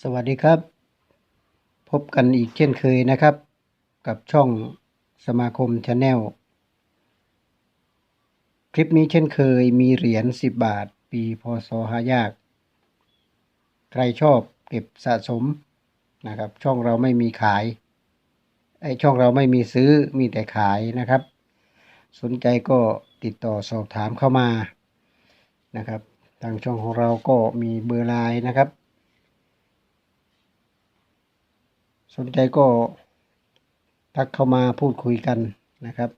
สวัสดีครับ พบกันอีกเช่นเคยนะครับ กับช่องสมาคมชาแนลคลิปนี้เช่นเคยมีเหรียญ 10 บาท ปีพศหายาก ใครชอบเก็บสะสมนะครับ ช่องเราไม่มีขาย ไอช่องเราไม่มีซื้อมีแต่ขายนะครับ สนใจก็ติดต่อสอบถามเข้ามานะครับ ทางช่องของเราก็มีเบอร์ไลน์นะครับ สนใจก็ทักเข้ามาพูดคุยกันนะครับ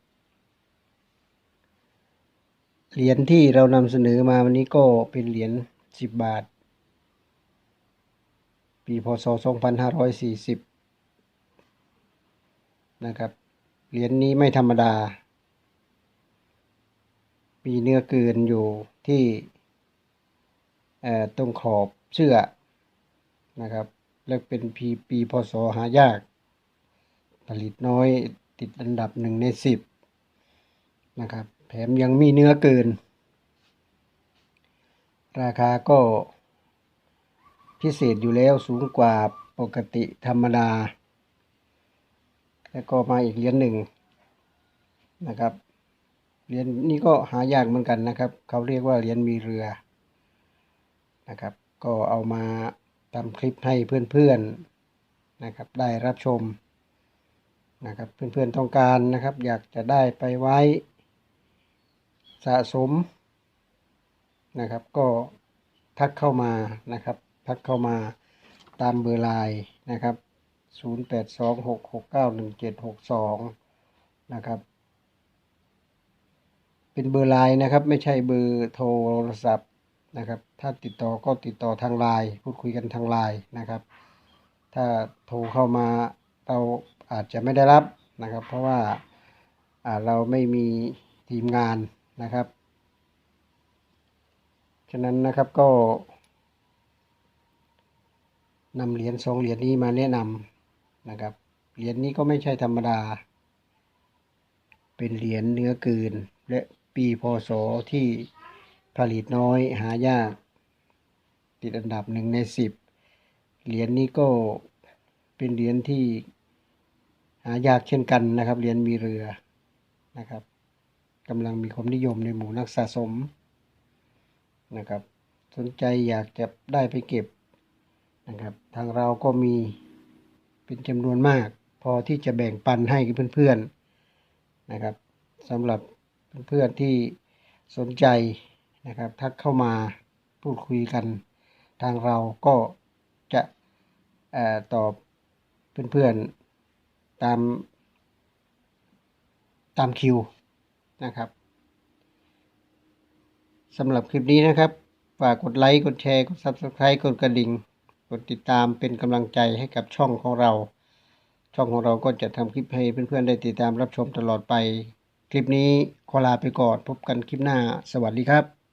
เหรียญที่เรานำเสนอมาวันนี้ก็เป็นเหรียญ 10 บาท ปีพศ 2540 นะครับ เหรียญนี้ไม่ธรรมดา มีเนื้อเกินอยู่ที่ตรงขอบเสื้อนะครับ และเป็นปีปีพศหายาก ผลิตน้อยติดอันดับหนึ่งในสิบนะครับแถมยังมีเนื้อเกิน ราคาก็พิเศษอยู่แล้วสูงกว่าปกติธรรมดา แล้วก็มาอีกเหรียญหนึ่งนะครับเหรียญนี้ก็หายากเหมือนกันนะครับ เขาเรียกว่าเหรียญมีเรือนะครับ ก็เอามา ทำคลิปให้เพื่อนๆนะครับ ได้รับชมนะครับเพื่อนๆต้องการนะครับ อยากจะได้ไปไว้สะสมนะครับ ก็ทักเข้ามานะครับ ทักเข้ามาตามเบอร์ไลน์นะครับ 0826691762 นะครับ เป็นเบอร์ไลน์นะครับ ไม่ใช่เบอร์โทรศัพท์ นะครับ ถ้าติดต่อก็ติดต่อทางไลน์พูดคุยกันทางไลน์นะครับ ถ้าโทรเข้ามาเราอาจจะไม่ได้รับนะครับ เพราะว่าาเราไม่มีทีมงานนะครับฉะนั้นนะครับก็นำเหรียญสองเหรียญนี้มาแนะนำนะครับเหรียญนี้ก็ไม่ใช่ธรรมดา เป็นเหรียญเนื้อเกินและปีพศที่ ผลิตน้อยหายาก ติดอันดับหนึ่งในสิบเหรียญนี้ก็เป็นเหรียญที่หายากเช่นกันนะครับเหรียญมีเรือนะครับกำลังมีความนิยมในหมู่นักสะสมนะครับ สนใจอยากจะได้ไปเก็บนะครับ ทางเราก็มีเป็นจำนวนมาก พอที่จะแบ่งปันให้กับเพื่อนๆนะครับสำหรับเพื่อนๆที่สนใจ นะครับ ทักเข้ามาพูดคุยกันทางเราก็จะอตอบเพื่อนๆตามตามคิวนะครับสำหรับคลิปนี้นะครับ ฝากกดไลค์ กดแชร์ กด Subscribe กดกระดิ่ง กดติดตามเป็นกำลังใจให้กับช่องของเรา ช่องของเราก็จะทำคลิปให้เพื่อนๆได้ติดตามรับชมตลอดไป คลิปนี้ขอลาไปก่อน พบกันคลิปหน้า สวัสดีครับ